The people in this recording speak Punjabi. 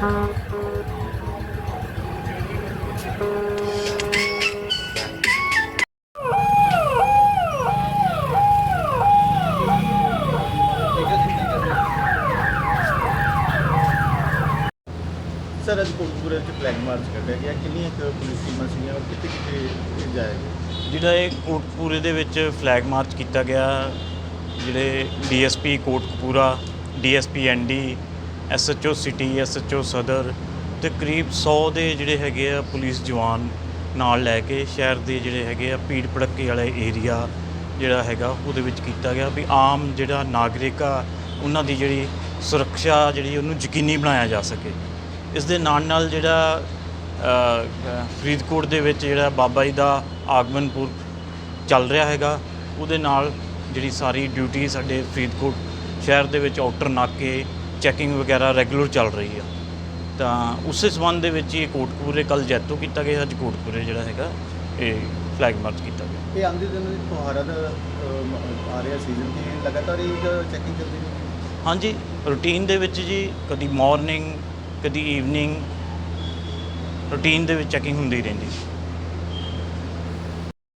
ਸਰ, ਅੱਜ ਕੋਟਪੁਰੇ ਚ ਫਲੈਗ ਮਾਰਚ ਕੱਢਿਆ ਗਿਆ। ਕਿੰਨੀਆਂ ਪੁਲਿਸ ਟੀਮਾਂ ਸੀਗੀਆਂ? ਔਰ ਕਿੱਥੇ ਕਿੱਥੇ ਜਾਏਗਾ ਜਿਹੜਾ ਇਹ ਕੋਟਪੂਰੇ ਦੇ ਵਿੱਚ ਫਲੈਗ ਮਾਰਚ ਕੀਤਾ ਗਿਆ, ਜਿਹੜੇ DSP Kotkapura DSP ND SHO city, SHO ਸਦਰ ਤੇ ਕਰੀਬ 100 ਦੇ ਜਿਹੜੇ ਹੈਗੇ ਆ ਪੁਲਿਸ ਜਵਾਨ ਨਾਲ ਲੈ ਕੇ ਸ਼ਹਿਰ ਦੇ ਜਿਹੜੇ ਹੈਗੇ ਆ ਭੀੜ ਭੜੱਕੇ ਵਾਲੇ ਏਰੀਆ ਜਿਹੜਾ ਹੈਗਾ ਉਹਦੇ ਵਿੱਚ ਕੀਤਾ ਗਿਆ ਵੀ ਆਮ ਜਿਹੜਾ ਨਾਗਰਿਕ ਆ, ਉਹਨਾਂ ਦੀ ਜਿਹੜੀ ਸੁਰੱਖਿਆ ਜਿਹੜੀ ਉਹਨੂੰ ਯਕੀਨੀ ਬਣਾਇਆ ਜਾ ਸਕੇ। ਇਸ ਦੇ ਨਾਲ ਨਾਲ ਜਿਹੜਾ ਫਰੀਦਕੋਟ ਦੇ ਵਿੱਚ ਜਿਹੜਾ ਬਾਬਾ ਜੀ ਦਾ ਆਗਮਨਪੁਰ ਚੱਲ ਰਿਹਾ ਹੈਗਾ, ਉਹਦੇ ਨਾਲ ਜਿਹੜੀ ਸਾਰੀ ਡਿਊਟੀ ਸਾਡੇ ਫਰੀਦਕੋਟ ਸ਼ਹਿਰ ਦੇ ਵਿੱਚ ਆਊਟਰ ਨਾਕੇ ਚੈਕਿੰਗ ਵਗੈਰਾ ਰੈਗੂਲਰ ਚੱਲ ਰਹੀ ਆ। ਤਾਂ ਉਸੇ ਸਬੰਧ ਦੇ ਵਿੱਚ ਹੀ ਇਹ ਕੋਟਕਪੂਰੇ ਕੱਲ ਜੈਤੋ ਕੀਤਾ ਗਿਆ ਅੱਜ ਕੋਟਕਪੂਰੇ ਜਿਹੜਾ ਹੈਗਾ ਇਹ ਫਲੈਗ ਮਾਰਚ ਕੀਤਾ ਗਿਆ। ਇਹ ਆਂਦੇ ਦਿਨ ਦਾ ਅਮ, ਆ ਰਿਹਾ ਸੀਜ਼ਨ ਤੇ ਲਗਾਤਾਰ ਇਹ ਚੈਕਿੰਗ ਚੱਲਦੀ ਰਹੀ ਹਾਂਜੀ ਰੂਟੀਨ ਦੇ ਵਿੱਚ ਜੀ ਕਦੀ ਮਾਰਨਿੰਗ ਕਦੀ ਈਵਨਿੰਗ ਰੂਟੀਨ ਦੇ ਵਿੱਚ ਚੈਕਿੰਗ ਹੁੰਦੀ ਰਹਿੰਦੀ।